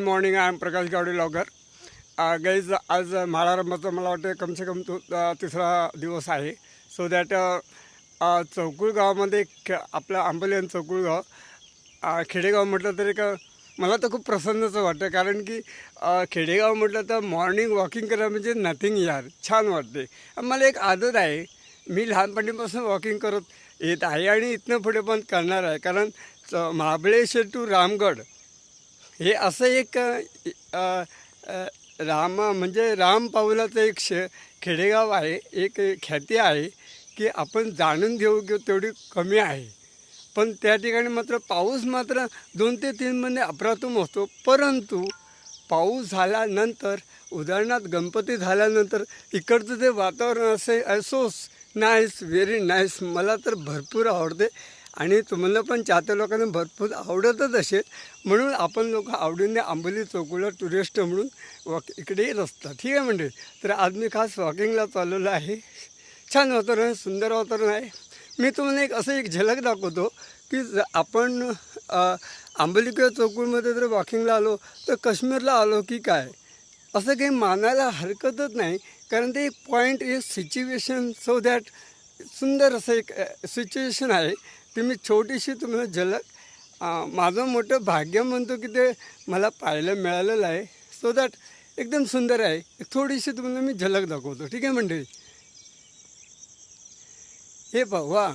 Good morning I am Prakash Gawade vlogger guys आज म्हाळारंभाचा मला वाटतं कमसे कम तो तिसरा दिवस आहे. सो दॅट चौकुळ गावामध्ये खे आपलं आंबोली आणि चौकुळ गाव खेडेगाव म्हटलं तर एक मला तर खूप प्रसन्नचं वाटतं कारण की खेडेगाव म्हटलं तर मॉर्निंग वॉकिंग करा म्हणजे नथिंग यार. छान वाटते मला एक आदत आहे मी लहानपणीपासून वॉकिंग करत येत आहे आणि इथनं पुढे पण करणार आहे. कारण च- महाबळेश्वर टू रामगड हे असं एक अ, अ, राम म्हणजे राम पाऊलाचं एक श खेडेगाव आहे एक ख्याती आहे की आपण जाणून घेऊ की तेवढी कमी आहे. पण त्या ठिकाणी मात्र पाऊस मात्र दोन ते तीन महिने अप्रतिम होतो. परंतु पाऊस झाल्यानंतर उदाहरणार्थ गणपती झाल्यानंतर इकडचं जे वातावरण असे असोस नाईस व्हेरी नाईस मला तर भरपूर आवडते. आणि तुम्हाला पण चाहत्या लोकांना भरपूर आवडतच असेल. म्हणून आपण लोक आवडीने आंबोली चौकूला टुरिस्ट म्हणून वॉक इकडे येत असतात ठीक आहे म्हणजे तर आज मी खास वॉकिंगला चाललेलो आहे. छान वातावरण सुंदर वातावरण आहे. मी तुम्हाला एक असं एक झलक दाखवतो की आपण आंबोली किंवा चौकुळमध्ये जर वॉकिंगला आलो तर काश्मीरला आलो की काय? असं काही मानायला हरकतच नाही. कारण ते एक point is situation so that सुंदर असं एक सिच्युएशन आहे. ती मी छोटीशी तुम्ही झलक माझं मोठं भाग्य म्हणतो की ते मला पाहायला मिळालेलं आहे. सो दॅट एकदम सुंदर आहे. थोडीशी तुम्हाला मी झलक दाखवतो. ठीक आहे मंडळी? हे वा.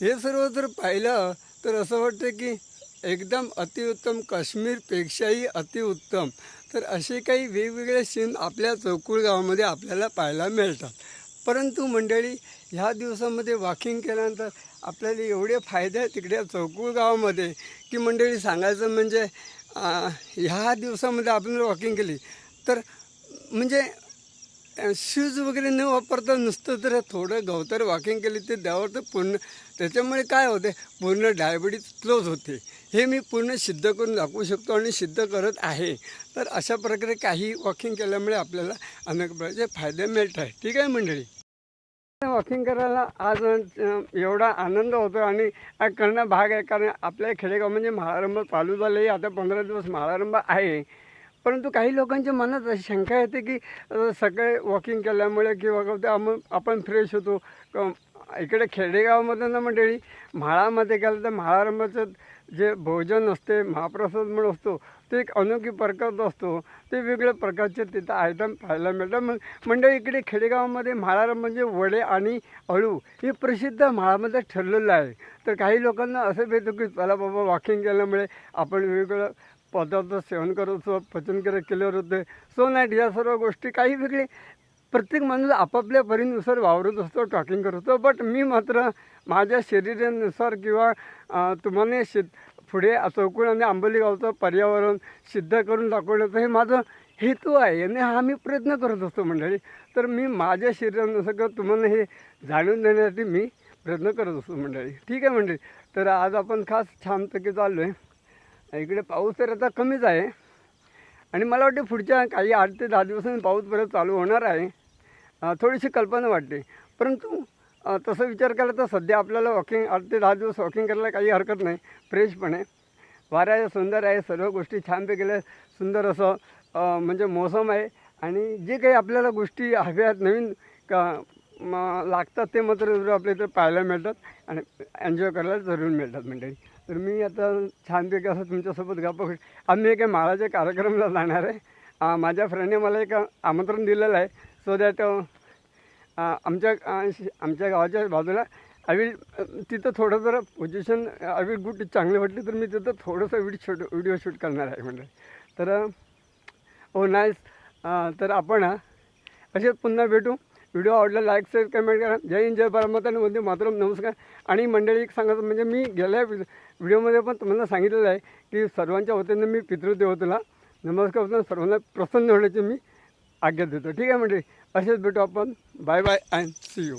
हे सर्व जर पाहिलं तर असं वाटतं की एकदम अतिउत्तम काश्मीरपेक्षाही अतिउत्तम. तर असे काही वेगवेगळे सीन आपल्या चौकुळ गावामध्ये आपल्याला पाहायला मिळतात. परंतु मंडळी ह्या दिवसामध्ये वॉकिंग केल्यानंतर आपल्याला एवढे फायदे आहेत तिकडे चौकूळ गावामध्ये की मंडळी सांगायचं म्हणजे ह्या दिवसामध्ये आपण वॉकिंग केली तर म्हणजे शूज वगैरे न वापरता नुसतं जर थोडं गवतर वॉकिंग केली ते त्यावर तर पूर्ण त्याच्यामुळे काय होते पूर्ण डायबिटीज क्लोज होते. हे मी पूर्ण सिद्ध करून दाखवू शकतो आणि सिद्ध करत आहे. तर अशा प्रकारे काही वॉकिंग केल्यामुळे आपल्याला अनेक प्रकारचे फायदे मिळत आहे ठीक आहे मंडळी? वॉकिंग करायला आज एवढा आनंद होतो आणि हा करणं भाग आहे. कारण आपल्या खेडेगाव म्हणजे महाआरंभ चालू झाले आता पंधरा दिवस महाळारंभ आहे. परंतु काही लोकांच्या मनात अशी शंका येते की सकाळी वॉकिंग केल्यामुळे किंवा ते आम- आपण फ्रेश होतो. इकडे खेडेगावामध्ये ना मंडळी म्हाळामध्ये गेलं तर म्हाळारंभाचं जे भोजन असते महाप्रसाद म्हणून असतो ते एक अनोखी प्रकार असतो. ते वेगळ्या प्रकारचे तिथं आयटम पाहायला मिळतात मग मंडळी इकडे खेडेगावामध्ये म्हाळारंभ म्हणजे वडे आणि अळू हे प्रसिद्ध म्हाळामध्ये ठरलेलं आहे. तर काही लोकांना असं भेटतो की चला बाबा वॉकिंग केल्यामुळे आपण वेगवेगळं पदार्थ सेवन करत असतो पचनक्रिया केल्यावर होते. सो नाईट या सर्व गोष्टी काही वेगळे प्रत्येक माणूस आपापल्या परीनुसार वावरत असतो टॉकिंग करत असतो. बट मी मात्र माझ्या शरीरानुसार किंवा तुम्हाला शेत पुढे चौकून आणि आंबोली गावचं पर्यावरण सिद्ध करून दाखवण्याचं हे माझं हेतू आहे. आणि हा मी प्रयत्न करत असतो मंडळी. तर मी माझ्या शरीरानुसार किंवा तुम्हाला हे जाणून देण्यासाठी मी प्रयत्न करत असतो मंडळी. ठीक आहे मंडळी. तर आज आपण खास छानपैकी चाललो आहे इकडे पाऊस तर आता कमीच आहे. आणि मला वाटते पुढच्या काही आठ ते दहा दिवसांनी पाऊस परत चालू होणार आहे. थोडीशी कल्पना वाटते परंतु तसं विचार केला तर सध्या आपल्याला वॉकिंग आठ ते दहा दिवस वॉकिंग करायला काही हरकत नाही. फ्रेश पण आहे. वारा आहे सुंदर आहे सर्व गोष्टी छानपैकी सुंदर असं म्हणजे मौसम आहे. आणि जे काही आपल्याला गोष्टी हव्या आहेत नवीन का म लागतात ते मात्र जरूर आपल्या इथं पाहायला मिळतात. आणि एन्जॉय करायला जरूर मिळतात मंडळी. तर मी आता छानपैकी असं तुमच्यासोबत गप्पा गोष्टी आम्ही एका माळाच्या कार्यक्रमाला जाणार आहे. माझ्या फ्रेंडने मला एक आमंत्रण दिलेलं आहे. सो दॅट uh, uh, आमच्या uh, आमच्या गावाच्या बाजूला आय विल तिथं थोडं जरा पोझिशन आय विल गुड चांगली वाटली तर मी तिथं थोडंसं व्हिडिओ शूट व्हिडिओ शूट करणार आहे म्हणजे तर oh, ओ नाईस तर आपण असे असेच पुन्हा भेटू. व्हिडिओ आवडला लाईक शेअर कमेंट करा. जय हिंद जय परमात्मा. आणि वंदे मातरम नमस्कार. आणि मंडळी एक सांगायचं म्हणजे मी गेल्या व्हिडिओमध्ये पण तुम्हाला सांगितलेलं आहे की सर्वांच्या वतीने मी पितृदेवतेला नमस्कार सर्वांना प्रसन्न होण्याची मी आज्ञा देतो. ठीक आहे म्हणजे असेच भेटू आपण. Bye bye and see you